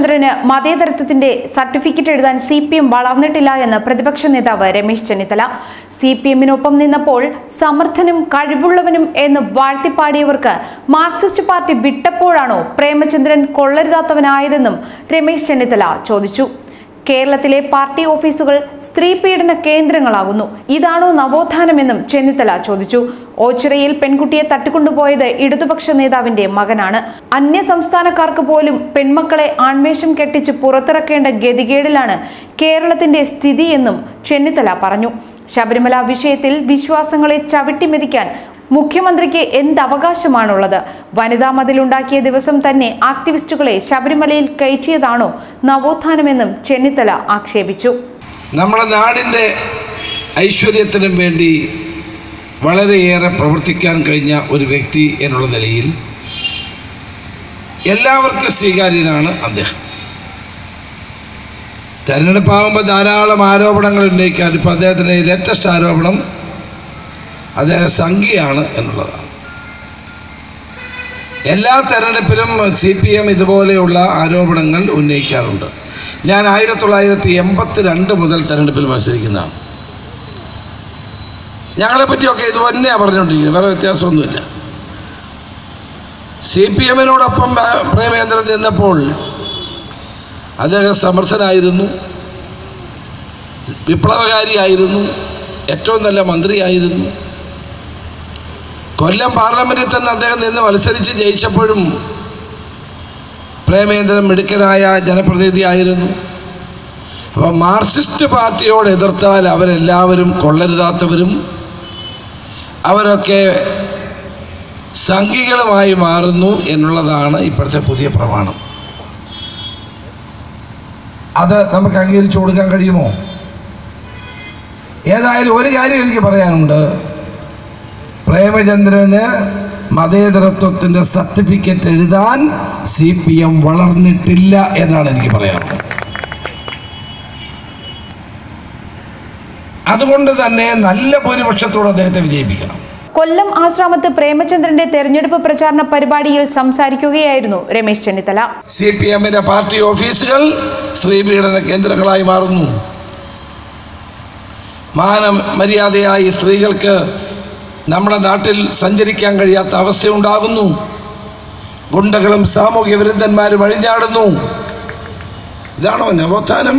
ചന്ദ്രന് മതേതരത്വത്തിന്റെ സർട്ടിഫിക്കറ്റ് എഴുതാൻ സി പി എം വളർന്നിട്ടില്ല എന്ന് പ്രതിപക്ഷ നേതാവ് രമേശ് ചെന്നിത്തല. സി പി എമ്മിനൊപ്പം നിന്നപ്പോൾ സമർത്ഥനും കഴിവുള്ളവനും എന്ന് വാഴ്ത്തിപ്പാടിയവർക്ക് മാർക്സിസ്റ്റ് പാർട്ടി വിട്ടപ്പോഴാണോ പ്രേമചന്ദ്രൻ കൊള്ളരുതാത്തവനായതെന്നും രമേശ് ചെന്നിത്തല ചോദിച്ചു. കേരളത്തിലെ പാർട്ടി ഓഫീസുകൾ സ്ത്രീ പീഡന കേന്ദ്രങ്ങളാകുന്നു. ഇതാണോ നവോത്ഥാനമെന്നും ചെന്നിത്തല ചോദിച്ചു. ഓച്ചിറയിൽ പെൺകുട്ടിയെ തട്ടിക്കൊണ്ടുപോയത് ഇടതുപക്ഷ നേതാവിന്റെ മകനാണ്. അന്യ സംസ്ഥാനക്കാർക്ക് പോലും പെൺമക്കളെ ആൺവേഷം കെട്ടിച്ച് പുറത്തിറക്കേണ്ട ഗതികേടിലാണ് കേരളത്തിന്റെ സ്ഥിതിയെന്നും ചെന്നിത്തല പറഞ്ഞു. ശബരിമല വിഷയത്തിൽ വിശ്വാസങ്ങളെ ചവിട്ടിമെതിക്കാൻ മുഖ്യമന്ത്രിക്ക് എന്ത് അവകാശമാണുള്ളത്? വനിതാ മതിലുണ്ടാക്കിയ ദിവസം തന്നെ ആക്ടിവിസ്റ്റുകളെ ശബരിമലയിൽ കയറ്റിയതാണോ നവോത്ഥാനമെന്നും ചെന്നിത്തല ആക്ഷേപിച്ചു. നമ്മുടെ നാടിന്റെ ഐശ്വര്യത്തിനും വേണ്ടി വളരെയേറെ പ്രവർത്തിക്കാൻ കഴിഞ്ഞ ഒരു വ്യക്തി എന്നുള്ള നിലയിൽ എല്ലാവർക്കും സ്വീകാര്യനാണ് അദ്ദേഹം. തെരഞ്ഞെടുപ്പാകുമ്പോൾ ധാരാളം ആരോപണങ്ങൾ ഉന്നയിക്കാൻ ഇപ്പോൾ അദ്ദേഹത്തിന്റെ ലേറ്റസ്റ്റ് ആരോപണം അദ്ദേഹം സംഖ്യയാണ് എന്നുള്ളതാണ്. എല്ലാ തെരഞ്ഞെടുപ്പിലും സി പി എം ഇതുപോലെയുള്ള ആരോപണങ്ങൾ ഉന്നയിക്കാറുണ്ട്. ഞാൻ ആയിരത്തി തൊള്ളായിരത്തി എൺപത്തി രണ്ട് മുതൽ തെരഞ്ഞെടുപ്പിൽ മത്സരിക്കുന്നതാണ്. ഞങ്ങളെ പറ്റിയൊക്കെ ഇത് തന്നെയാണ് പറഞ്ഞുകൊണ്ടിരിക്കുന്നത് വേറെ വ്യത്യാസമൊന്നുമില്ല. സി പി എമ്മിനോടൊപ്പം പ്രേമേന്ദ്രൻ ചെന്നപ്പോൾ അദ്ദേഹം സമർത്ഥനായിരുന്നു വിപ്ലവകാരിയായിരുന്നു ഏറ്റവും നല്ല മന്ത്രിയായിരുന്നു. കൊല്ലം പാർലമെന്റിൽ തന്നെ അദ്ദേഹം നിന്ന് മത്സരിച്ച് ജയിച്ചപ്പോഴും പ്രേമേന്ദ്രൻ മിടുക്കനായ ജനപ്രതിനിധിയായിരുന്നു. അപ്പോൾ മാർക്സിസ്റ്റ് പാർട്ടിയോട് എതിർത്താൽ അവരെല്ലാവരും കൊള്ളരുതാത്തവരും അവരൊക്കെ സംഘികളുമായി മാറുന്നു എന്നുള്ളതാണ് ഇപ്പോഴത്തെ പുതിയ പ്രമാണം. അത് നമുക്ക് അംഗീകരിച്ചു കൊടുക്കാൻ കഴിയുമോ? ഏതായാലും ഒരു കാര്യം എനിക്ക് പറയാനുണ്ട്. പ്രേമചന്ദ്രന് മതേതരത്വത്തിന്റെ സർട്ടിഫിക്കറ്റ് എഴുതാൻ സി പി എം വളർന്നിട്ടില്ല എന്നാണ് എനിക്ക് പറയാനുള്ളത്. അതുകൊണ്ട് തന്നെ നല്ല ഭൂരിപക്ഷത്തോടെ അദ്ദേഹത്തെ വിജയിപ്പിക്കണം. കൊല്ലം ആശ്രാമത്ത് പ്രേമചന്ദ്രന്റെ തെരഞ്ഞെടുപ്പ് പ്രചാരണ പരിപാടിയിൽ സംസാരിക്കുകയായിരുന്നു രമേശ് ചെന്നിത്തല. സി പി എമ്മിന്റെ പാർട്ടി ഓഫീസുകൾ സ്ത്രീ സ്ത്രീപീഡന കേന്ദ്രങ്ങളായി മാറുന്നു. മാന മര്യാദയായി സ്ത്രീകൾക്ക് നമ്മുടെ നാട്ടിൽ സഞ്ചരിക്കാൻ കഴിയാത്ത അവസ്ഥയുണ്ടാകുന്നു ഗുണ്ടകളും സാമൂഹ്യ വിരുദ്ധന്മാരും അഴിഞ്ഞാടുന്നു. ഇതാണോ നവോത്ഥാനം?